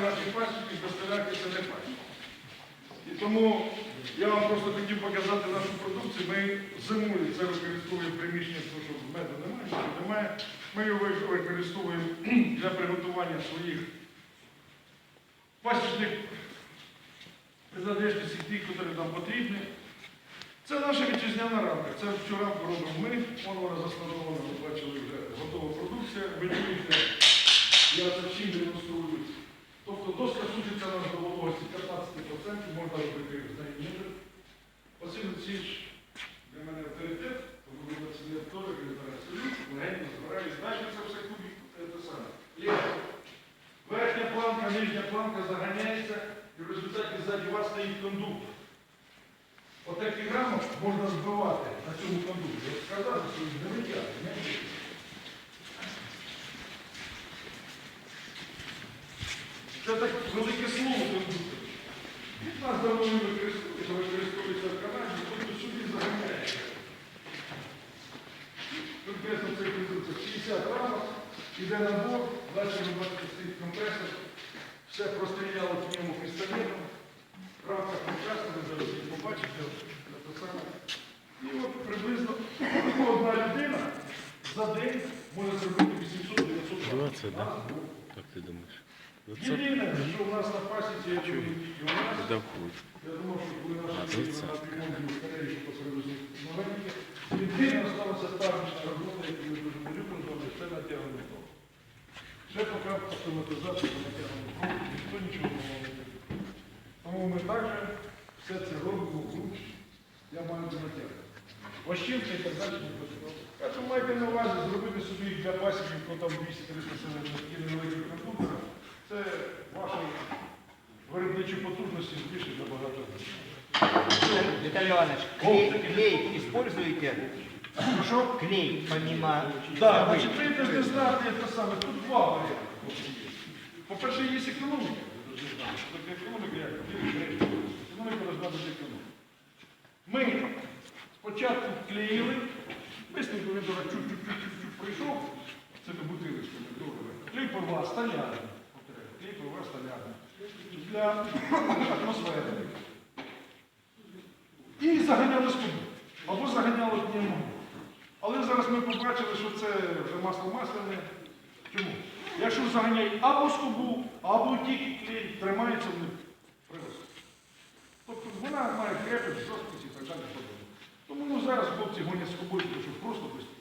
наші пасіки, доставляти це не пасіки. І тому я вам просто хотів показати нашу продукцію. Ми зимою це використовуємо приміщення, тому що меду немає, нічого немає. Ми його ви- використовуємо для приготування своїх пасічних принадлежностей тих, які нам потрібні. Це наша вітчизняна рамка. Це вчора робимо ми. Вон вона заскладована, ви бачили вже готова продукція. Ви чуєте, я це всім демонструю. Тобто доска сушиться у нас 15%, можна робити з неї ніже. Василь Олексійович для мене авторитет, тому це не теж відбирає сидить, легенько збирає, знаєте, це все кубик, це саме. Лєва. Верхня планка, нижня планка заганяється, і в результаті ззаді вас стоїть кондуктор. Отакий рамок можна збивати на цьому кондукторі. От Сказати, що не витягне, не витягне. Це так велике слово кондуктор. Від нас давно не використовується, використовується в Канаді, тобто сюди заганяється. Конкретно це кондуктор 60 рамок, іде набор, далі ви бачите стоїть компресор, все простріляло в ньому пістолетом. Рамка прекрасна, ви зараз її побачите. І от приблизно одна людина за день може зробити 800-900 рамок. 20, да? Нас двох. Как ты думаешь? 20 Єдине, що в нас на пасіці, я чую, і у нас, я думав, що коли наші діти на прямому скоріше посередині новенькі, єдине залишилася старшина робота, яку ми дуже не любимо зробити, це натягнення того. Ще поки автоматизація по натягненню крові, ніхто нічого не може. Тому ми також все це робимо вруч, я маю це натягнення. Ощінки і так далі не потрібно. Тому майте на увазі зробити собі для пасіків, хто там 200-300 такі невеликі комп'ютери, це ваші виробничі потужності збільшить набагато. Виталий Иванович, клей, клей используете? Клей, помимо... Так, значить, ви не знаєте, те саме. Тут два варіанти. По-перше, є економіка. Що таке економіка, як? Економіка повинна бути економіка. Ми спочатку клеїли, бистренько він чук-чук-чук-чук прийшов, це не бутилочка, не добре. Клей порва, столярний. Для атмосфери. І заганяли скобу. Або заганяли пневмогу. Але зараз ми побачили, що це вже масло масляне. Чому? Якщо заганяють або скобу, або тільки клей, тримається в них приросте. Тобто вона має крепость, жорсткість і так далі. Тому ну, зараз хлопці гонять скобою, тому що просто без.